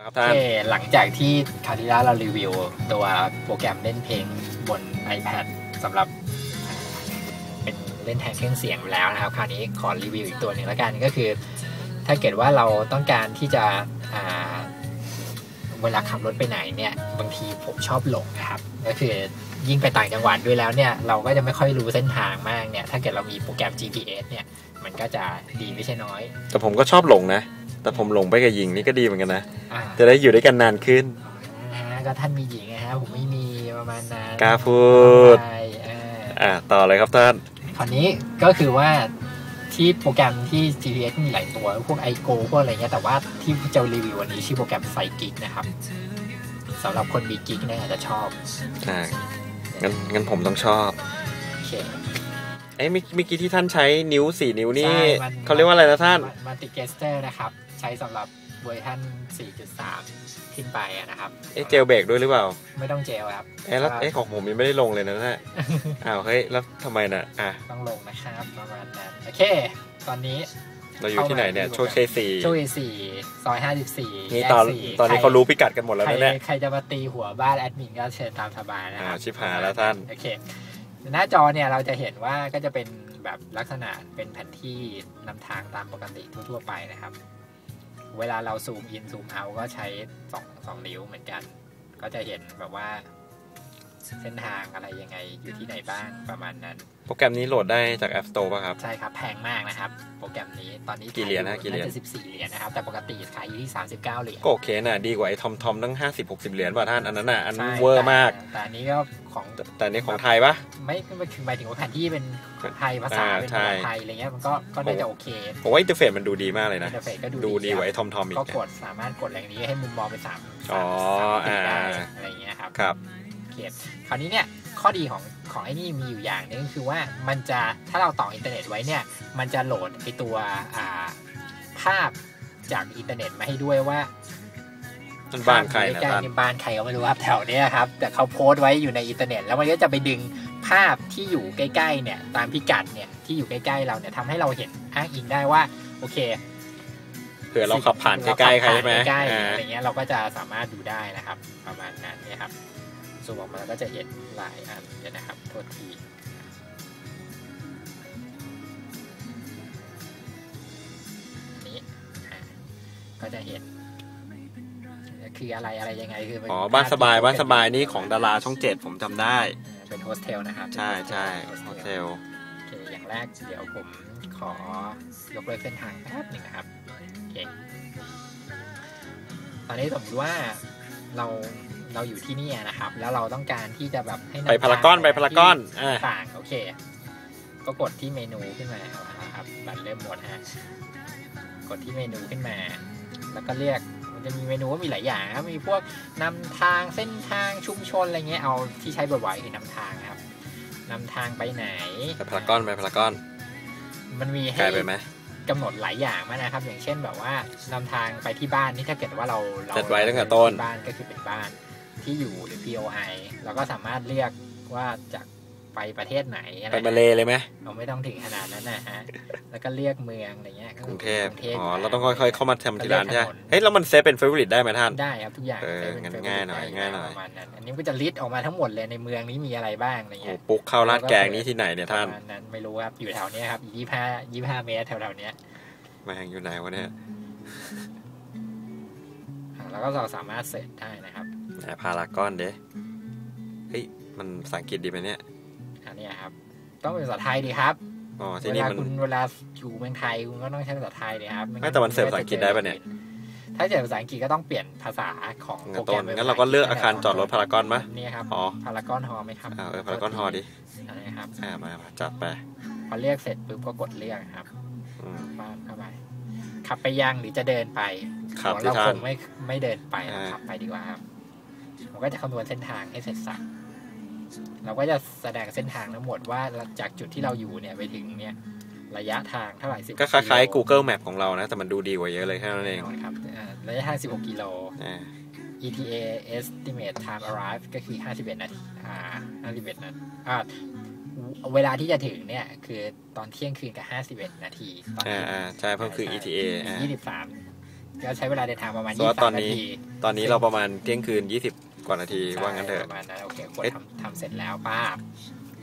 ครับโอท่านเคหลังจากที่คราวที่แล้วเรารีวิว ตัวโปรแกรมเล่นเพลงบน iPad สำหรับอ่าเป็นเล่นแทนเครื่องเสียงไปแล้วนะครับ คราวนี้ขอรีวิวอีกตัวหนึ่งแล้วกันก็คือ ถ้าเกิดว่าเราต้องการที่จะอ่าเวลาขับรถไปไหนเนี่ยบางทีผมชอบหลงนะครับ ก็คือยิ่งไปต่างจังหวัดด้วยแล้วเนี่ยเราก็จะไม่ค่อยรู้เส้นทางมากเนี่ยถ้าเกิดเรามีโปรแกรม GPS เนี่ยมันก็จะดีไม่ใช่น้อย แต่ผมก็ชอบหลงนะ แต่ผมหลงไปกับหญิงนี่ก็ดีเหมือนกันนะ อ่าจะได้อยู่ด้วยกันนานขึ้น อ่าก็ท่านมีหญิงนะฮะผมไม่มีประมาณนั้นกล้าพูด ใช่อ่า อ่าต่อเลยครับท่าน คราวนี้ก็คือว่าที่โปรแกรมที่ GPS มีหลายตัว พวก i g o พวกอะไรเงี้ยแต่ว่าที่จะรีวิววันนี้ชื่อโปรแกรมไฟกิกนะครับสำหรับคนมีกิกเนี่ยอาจจะชอบอ่างั้นงั้นผมต้องชอบ โอเค เอ้ยเมื่อเมื่อกี้ที่ท่านใช้นิ้วสี่นิ้วนี่ใช่มัน เขาเรียกว่าอะไรนะท่าน มัลติเกสเตอร์นะครับใช้สำหรับเวอร์ชัน4.3 ขึ้นไปอะนะครับ เอ๊ะเจลเบรกด้วยหรือเปล่า ไม่ต้องเจลครับเอ๊ะแล้วเอ๊ะของผมยังไม่ได้ลงเลยนะน่ะอ้าวเฮ้ยแล้วทำไมน่ะอะต้องลงนะครับประมาณนั้นโอเค ตอนนี้เราอยู่ที่ไหนเนี่ย โชคชัยสี่โชคสี่ซอย54นี่แยกตอนสี่ตอนนี้ใคเขารู้พิกัดกันหมดแล้วใครนะเนี่ยใครจะมาตีหัวบ้านแอดมินก็เชิญตามสบายนะครัอ่าชิบหายแล้วท่าน โอเค หน้าจอเนี่ยเราจะเห็นว่าก็จะเป็นแบบลักษณะเป็นแผนที่นำทางตามปกติทั่วๆไปนะครับ เวลาเราซูมอินซูมเอาก็ใช้สองสองนิ้วเหมือนกัน ก็จะเห็นแบบว่า เส้นทางอะไรยังไงอยู่ที่ไหนบ้างประมาณนั้น โปรแกรมนี้โหลดได้จาก App Store ป่ะครับ ใช่ครับ แพงมากนะครับ โปรแกรมนี้ตอนนี้กี่เหรียญนะขายกี่เหรียญาจะ14เหรียญนะครับ แต่ปกติขายอยู่ที่39เหรียญก็โอเคน่ะดีกว่าไอ้ทอมทอมตั้งห้าสิบหกสิบเหรียญป่ะท่านอันนั้นน่ะอันใช่เวอร์มากแต่แต่อันนี้ก็ของแต่แต่นี่ของไทยปะไม่ไม่ถึงหมายถึงว่าแผนที่เป็นของไทยภาษาอ่าเป็นใช่ภาษาไทยอะไรเงี้ยมันก็ก็น่าจะโอเคผมว่าอินเทอร์เฟซมันดูดีมากเลยอินะนเทอร์เฟซก็ดูดูดีกว่าไอ้ทอมทอมอีกก็นะกดสามารถกดอะไรอย่างนี้ให้มุมมองเป็นสามอ๋อสามมิติอ่าได้อะไรเงี้ยครับครับ โอเคคราวนี้เนี่ยข้อดีของของไอ้นี่มีอยู่อย่างหนึงก็คือว่ามันจะถ้าเราต่ออินเทอร์เน็ตไว้เนี่ยมันจะโหลดไอตัวอ่าภาพจากอินเทอร์เน็ตมาให้ด้วยว่านั่นบ้านใครภพนะอยู่ใกล้ท่านๆบ้านใครก็ไม่รู้ครับแถวเนี้ยครับ แต่เขาโพสต์ไว้อยู่ในอินเทอร์เน็ต แล้วมันก็จะไปดึงภาพที่อยู่ใกล้ๆเนี่ยตามพิกัดเนี่ยที่อยู่ใกล้ๆเราเนี่ยทำให้เราเห็นอ้างอิงได้ว่าโอเคเผื่อเราขับผ่านใกล้ๆใครใช่ไหมใกล้ๆอ่าอะไรเงี้ยเราก็จะสามารถดูได้นะครับ ประมาณนั้นเนี่ยครับ ซูมออกมาแล้วก็จะเห็นหลายอันเลยนะครับโทษทีนี้อ่าก็จะเห็นคืออะไรอะไรยังไงคือเป็อ๋อบ้านสบายบ้านสบายนี่ของดาราช่องเจ็ดผมจำได้ เป็นโฮสเทลนะครับ ใช่ใช่เป็นโฮโฮสเทเทลลโอเคอย่างแรกเดี๋ยวผมขอยกเลิกเส้นทางแป๊บหนึ่งนะครับโอเคตอนนี้สมมติว่า เราเราอยู่ที่นี่นะครับ แล้วเราต้องการที่จะแบบให้นำไปพารากอนทงไปพารากอนอ่าต่างๆโอเค ก็กดที่เมนูขึ้นมานะครับบัตรเริ่มหมดฮะกดที่เมนูขึ้นมา แล้วก็เรียกมันจะมีเมนูว่ามีหลายอย่างครับมีพวกนำทางเส้นทางชุมชนอะไรเงี้ยเอาที่ใช้บ่อยๆคือนำทางครับนำทางไปไหนไปพารากอนไปพารากอน มันมีไกลให้ไปไหม กำหนดหลายอย่างมากนะครับ อย่างเช่นแบบว่านำทางไปที่บ้านนี่ถ้าเกิดว่าเราเราจัดไว้ตั้งแต่ต้นที่บ้านก็คือเป็นบ้านที่อยู่หรือ POI เราก็สามารถเรียกว่าจาก ไปประเทศไหนอะไปรมาเลเลยไหมเราไม่ต้องถึงขนาดนั้นนะฮะแล้วก็เรียกเมืองอะไรเงี้ยกรุงเทพกรุงเทพอ๋อยู่เราต้องค่อยๆเข้ามาทำทีละอันใช่ไหมก็เรียกถนนเฮ้ยแล้วมันเซฟเป็นเฟเวอร์ริตได้ไหมท่านได้ครับทุกอย่างเออใช้ป็งั้น favorite ง่ายหน่อยได้ง่ายหน่อยประมาณนั้นอันนี้ก็จะลิสต์ออกมาทั้งหมดเลยในเมืองนี้มีอะไรบ้างอะไรโอ้เงี้ยปุ๊กข้าวราดแกงนี่ที่ไหนเนี่ยท่านประมาณนั้นไม่รู้ครับอยู่แถวเนี้ยครับยี่ห้ายี่ห้าเมตรแถวๆเนี้ยแม่งอยู่ไหนวะเนี่ยอ่าแล้วก็เราสามารถเสิร์ชได้นะครับไหนพารากอนเด้เฮ้ยมันภาษาอังกฤษดีไหมเนี่ยอัน เนี้ยครับ ต้องเป็นภาษาไทยดีครับอ๋อที่เวนี่ลามันคุณเวลาอยู่เมืองไทยคุณก็ต้องใช้ภาษาไทยดีครับไม่แต่มันเสิร์ฟภาษาอังกฤษได้ปะเนี่ยถ้าเสิร์ฟภาษาอังกฤษก็ต้องเปลี่ยนภาษาของงั้โปรนแกรต้มนป็นงั้นเราก็เลือกอาคารจอดรถพารากอนมะนี่ครับอ๋อพารากอนฮอลไหมครับอ่าเออพารากอนฮอดิอันนี้ครับอ่ามามาจัดไปพอเรียกเสร็จปุ๊บก็กดเรียกครับอืมบ้านเข้าไปขับไปยังหรือจะเดินไปขับของที่เราท่าคนงไม่ไม่เดินไปเราอ่าขับไปดีกว่าครับผมก็จะคำนวณเส้นทางให้เสร็จสับ เราก็จะแสดงเส้นทางทั้งหมดว่าจากจุดที่เราอยู่เนี่ยไปถึงเนี่ยระยะทางเท่าไหร่สิบก็คล้ายๆ Google Map ของเรานะ แต่มันดูดีกว่าเยอะเลยแค่นั้นเองครับอ่าระยะทาง 16 กิโลอ่า ETA estimate time arrive ก็คือ 51 นาทีอ่า51นาทีอ่าเวลาที่จะถึงเนี่ยคือตอนเที่ยงคืนกับ 51 นาทีตอนอ่านี้อ่าใช่เพิ่มคือ ETA อ่ายี่สิบสามก็ใช้เวลาเดินทางประมาณเพราะว่าตอน23นี้นาที ตอนนี้เราประมาณเที่ยงคืน 20 กว่านาทีว่างั้นเถปอะ ระมาณนั้นโอเคกดเอ๊ะ ทำทำเสร็จแล้วป้าบ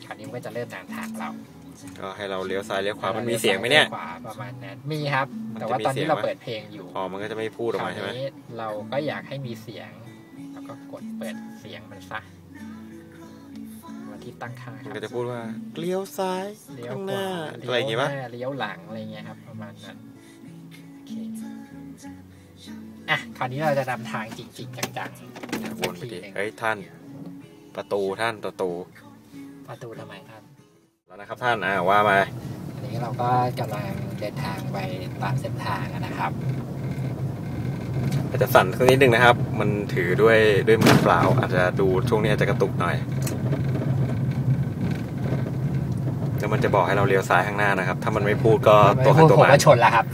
คราวนี้มันก็จะเริ่มนำทางเราก็ให้เราเลี้ยวซ้ายเลี้ยวขวามันมีเสียงไหมเนี่ย ขวาประมาณนั้นมีครับ มันแต่จะว่ามีตอนเสีนี้ยงเราไหมเปิดเพลงอยู่ อ๋อมันก็จะไม่พูดออกครามาวใช่ไหมนี้เราก็อยากให้มีเสียง แล้วก็กดเปิดเสียงมันซะมาที่ตั้งค่าคมันรับก็จะพูดว่าเลี้ยวซ้ายเลี้ยวข้างขหน้าวาอะไรอย่างงี้ปะเลี้วหน้าเลี้ยวหลังอะไรเงี้ยครับ ประมาณนั้น อะคราวนี้เราจะนำทางจริงๆจังๆวนไปทีดิหนึ่งเฮ้ยท่าน ประตูท่านประตู ประตูทำไมครับแล้วนะครับท่านอ่าว่ามาอันนี้เราก็กำลังเดินทางไปตามเส้นทางนะครับอาจจะสั่นสักนิดนึงนะครับ มันถือด้วยด้วยมือเปล่า อาจจะดูช่วงนี้อาจจะกระตุกหน่อยแล้วมันจะบอกให้เราเลี้ยวซ้ายข้างหน้านะครับ ถ้ามันไม่พูดก็ตัวใครพูดตัวผมมันก็ชนแล้วครับ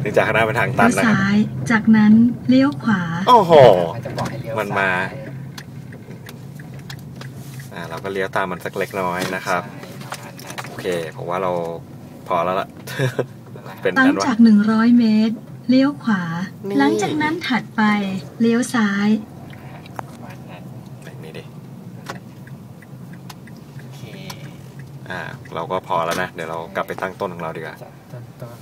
เนื่องจากข้างหน้าเป็นทางตัเลี้นยวนะครับซ้าย จากนั้นเลี้ยวขวาโอ้โหมันจะบอกให้เลี้ยวมันมาอ่าเราก็เลี้ยวตามมันสักเล็กน้อยนะครับใช่ประมาณนั้นโอเคผมว่าเราพอแล้วล่ะเป็นหลัอังนว่าจาก100เมตร เลี้ยวขวานี่หลังจากนั้นถัดไปเลี้ยวซ้ายประมาณนั้นแบบนี้ดิโอเคอ่าเราก็พอแล้วนะ เดี๋ยวเรากลับไปตั้งต้นของเราดีกว่าจากต้นต้น